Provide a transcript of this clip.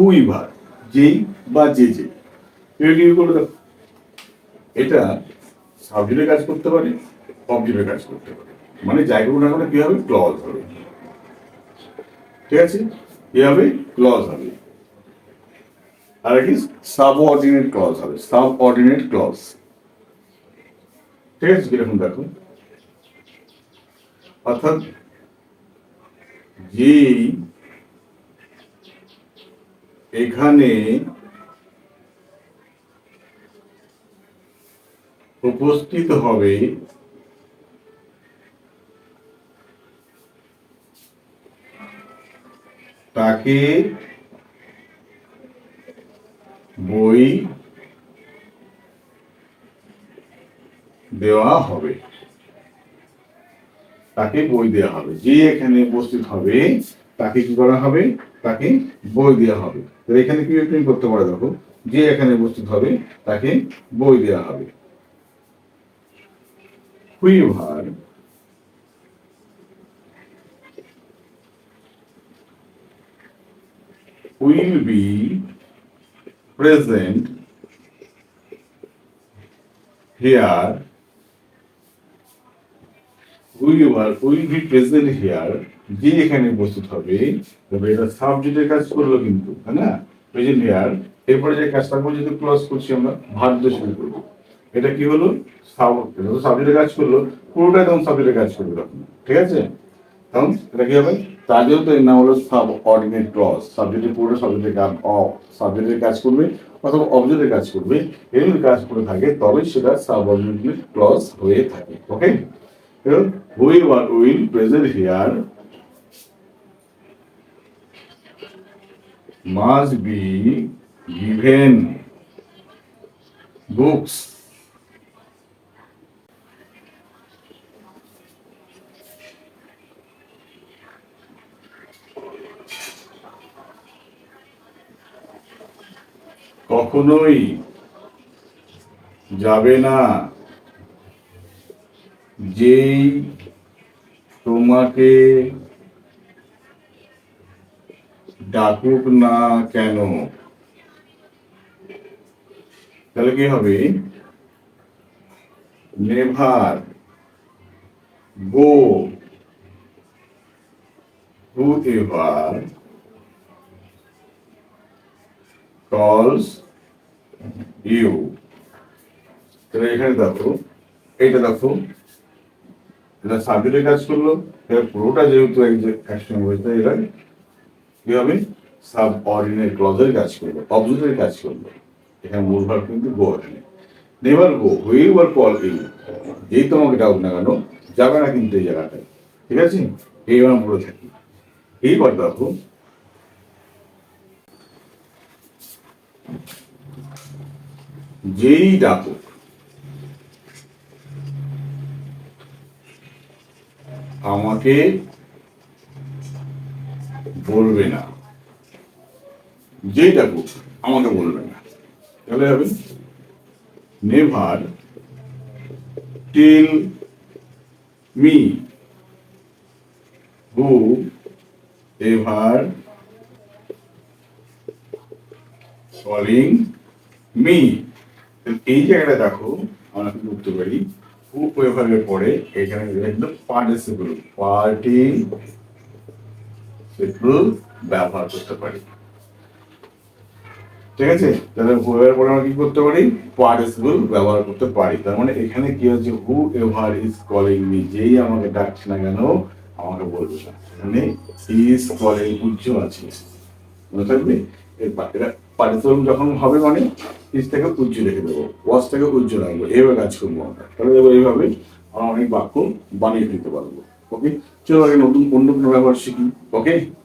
Whoever যেই বা যে যে। কি করে দেখো? এটা সাবজেক্টের কাজ করতে পারে অবজেক্টের কাজ করতে পারে। মানে যাই করুন না কেন হবে? ক্লজ হবে। ঠিক আছে? কি হবে? ক্লজ হবে। আর কি? সাবঅর্ডিনেট ক্লজ হবে। Subordinate clause. ঠিক আছে? কীরকম দেখো? অর্থাৎ যেই এখানে উপস্থিত হবে তাকে বই দেওয়া হবে। তাকে বই দেওয়া হবে। যে এখানে উপস্থিত হবে তাকে কি করা হবে? তাকে বই দেওয়া হবে। এখানে কি তুমি করতে পারো দেখো? যে এখানে উপস্থিত হবে, তাকে বই দেওয়া হবে। Whoever will be present here whoever will be present here, যে এখানে উপস্থিত হবে, তবে এটা সাবজেক্টের কাজ করল কিন্তু, তাই না? প্রেজেন্ট হিয়ার এরপরে যে কাজটা করব যদি ক্লোজ করছি আমরা ভার দিয়ে শুরু করব। এটা কি হলো? সাবজেক্টের কাজ করল, পুরোটাই তখন সাবজেক্টের কাজ করবে তখন, ঠিক আছে? তখন এটা কি হবে? তার তো এর নাম হলো সাব অর্ডিনেট ক্লজ সাবজেক্টের পুরো সাবজেক্টের কাজ সাবজেক্টের কাজ করবে, অথবা অবজেক্টের কাজ করবে এর কাজ করে থাকে তবে সেটা সাব অর্ডিনেট ক্লজ হয়ে থাকে okay who will present here must be given books. কখনোই যাবে না। যেই তোমাকে ডাকুক না কেন তাহলে কি হবে never go whoever calls you তাহলে এখানে দেখো এইটা দেখো এটা সাবজেক্টের কাজ করল, এবার পুরোটা যেহেতু একসঙ্গে হয়েছে এরা কি হবে? সাব অর্ডিনেট ক্লজের কাজ করল অবজেক্টের কাজ করল। এখানে মূল ভাব কিন্তু গো আসলে never go whoever call you যেই তোমাকে ডাক না কেন, যাবে না কিন্তু এই জায়গাটায় ঠিক আছে? এইবার পুরো থাকি। এইবার দেখো, যেই ডাকুক আমাকে বলবে না। যেই ডাকুক আমাকে বলবে না। তাহলে হবে never tell me whoever calling me. এই জায়গাটা দেখো, আমরা কি করতে পারি। এভারের পরে এখানে কিন্তু পার্টিসিপল পার্টি ব্যবহার করতে পারি। ঠিক আছে? তাহলে হু এর পরে আমরা কি করতে পারি? পার্টিসিপল ব্যবহার করতে পারি। তার মানে এখানে কি হচ্ছে? Whoever is calling me যেই আমাকে ডাকছে না কেন, আমাকে বলবে না। মানে ইজ কলিং উজ্জ আছে। মনে থাকবে? এর পা- এটা পার্টিসিপল যখন হবে মানে পিস থেকে উজ্জ রেখে দেবো ওয়াজ থেকে উজ্জ রাখব, এইভাবে কাজ করব আমরা। তাহলে দেখব এইভাবে আমরা অনেক বাক্য বানিয়ে দিতে পারব। ওকে চলো আগে নতুন অন্য কোনো ব্যবহার শিখি। ওকে